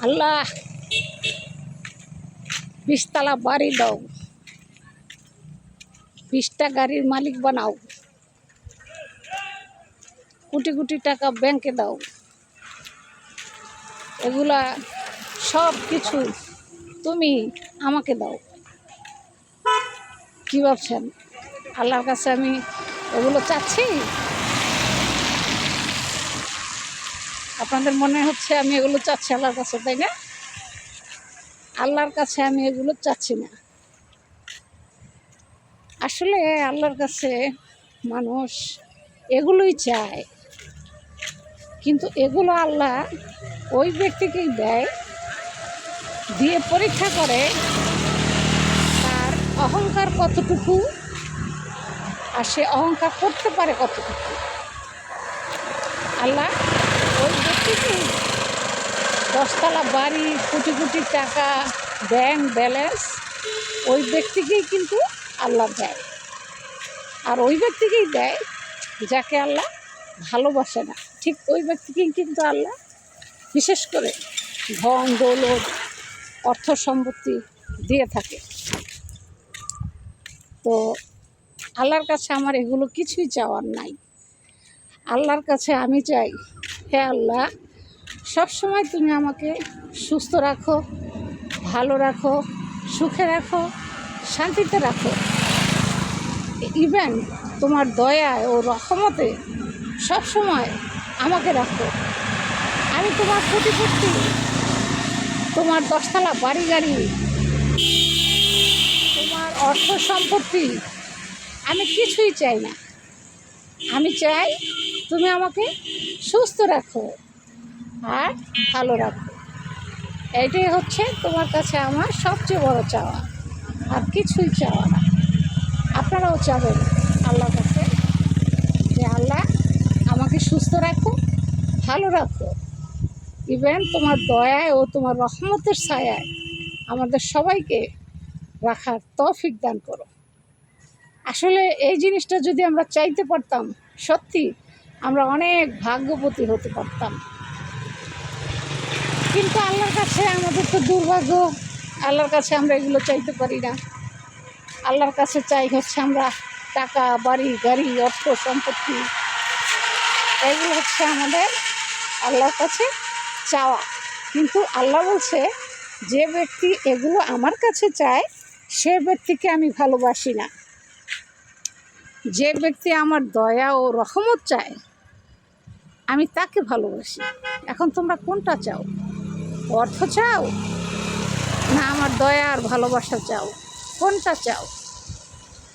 আল্লাহ। বিশতলা বাড়ি দাও। বিশটা গাড়ির মালিক বানাও। কোটি কোটি টাকা ব্যাংকে দাও। এগুলা সব কিছু তুমি আমাকে দাও। কি ভাবছেন? আল্লাহর কাছে আমি এগুলো চাচ্ছি? আপনাদের মনে হচ্ছে আমি এগুলো চাচ্ছি আল্লাহর কাছে, তাই না? আল্লাহর কাছে আমি এগুলো চাচ্ছি না। আসলে আল্লাহর কাছে মানুষ এগুলোই চায়, কিন্তু এগুলো আল্লাহ ওই ব্যক্তিকেই দেয়, দিয়ে পরীক্ষা করে তার অহংকার কতটুকু, আর সে অহংকার করতে পারে কতটুকু। আল্লাহ দশতলা বাড়ি, কোটি কোটি টাকা ব্যাংক ব্যালেন্স ওই ব্যক্তিকেই কিন্তু আল্লাহ দেয়। আর ওই ব্যক্তিকেই দেয় যাকে আল্লাহ ভালোবাসে না। ঠিক ওই ব্যক্তিকেই কিন্তু আল্লাহ বিশেষ করে ধন, দৌলত, অর্থ সম্পত্তি দিয়ে থাকে। তো আল্লাহর কাছে আমার এগুলো কিছুই চাওয়ার নাই। আল্লাহর কাছে আমি চাই, হে আল্লাহ সব সময় তুমি আমাকে সুস্থ রাখো, ভালো রাখো, সুখে রাখো, শান্তিতে রাখো। ইভেন তোমার দয়ায় ও রহমতে সব সময় আমাকে রাখো। আমি তোমার প্রতিপত্তি, তোমার দশতলা বাড়ি গাড়ি তোমার অর্থ সম্পত্তি, আমি কিছুই চাই না। আমি চাই তুমি আমাকে সুস্থ রাখো আর ভালো রাখো। এটাই হচ্ছে তোমার কাছে আমার সবচেয়ে বড় চাওয়া। আর কিছুই চাওয়া না। আপনারাও চাবেন আল্লাহর কাছে যে আল্লাহ আমাকে সুস্থ রাখো, ভালো রাখো। ইভেন তোমার দয়ায় ও তোমার রহমতের ছায়ায় আমাদের সবাইকে রাখার তৌফিক দান করো। আসলে এই জিনিসটা যদি আমরা চাইতে পারতাম, সত্যি আমরা অনেক ভাগ্যবতী হতে পারতাম। কিন্তু আল্লাহর কাছে আমাদের তো দুর্ভাগ্য, আল্লাহর কাছে আমরা এগুলো চাইতে পারি না। আল্লাহর কাছে চাই হচ্ছে আমরা টাকা, বাড়ি, গাড়ি, অর্থ, সম্পত্তি। এগুলো হচ্ছে আমাদের আল্লাহর কাছে চাওয়া। কিন্তু আল্লাহ বলছে, যে ব্যক্তি এগুলো আমার কাছে চায়, সে ব্যক্তিকে আমি ভালোবাসি না। যে ব্যক্তি আমার দয়া ও রহমত চায়, আমি তাকে ভালোবাসি। এখন তোমরা কোনটা চাও? অর্থ চাও? না, আমার দয়া আর ভালোবাসা চাও? কোনটা চাও?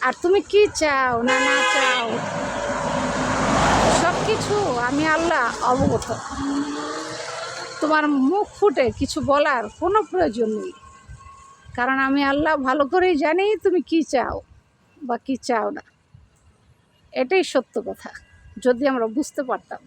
আর তুমি কি চাও, না না চাও? সব কিছু আমি আল্লাহ অবগত। তোমার মুখ ফুটে কিছু বলার কোনো প্রয়োজন নেই। কারণ আমি আল্লাহ ভালো করেই জানি তুমি কি চাও বা কি চাও না। এটাই সত্য কথা যদি আমরা বুঝতে পারতাম।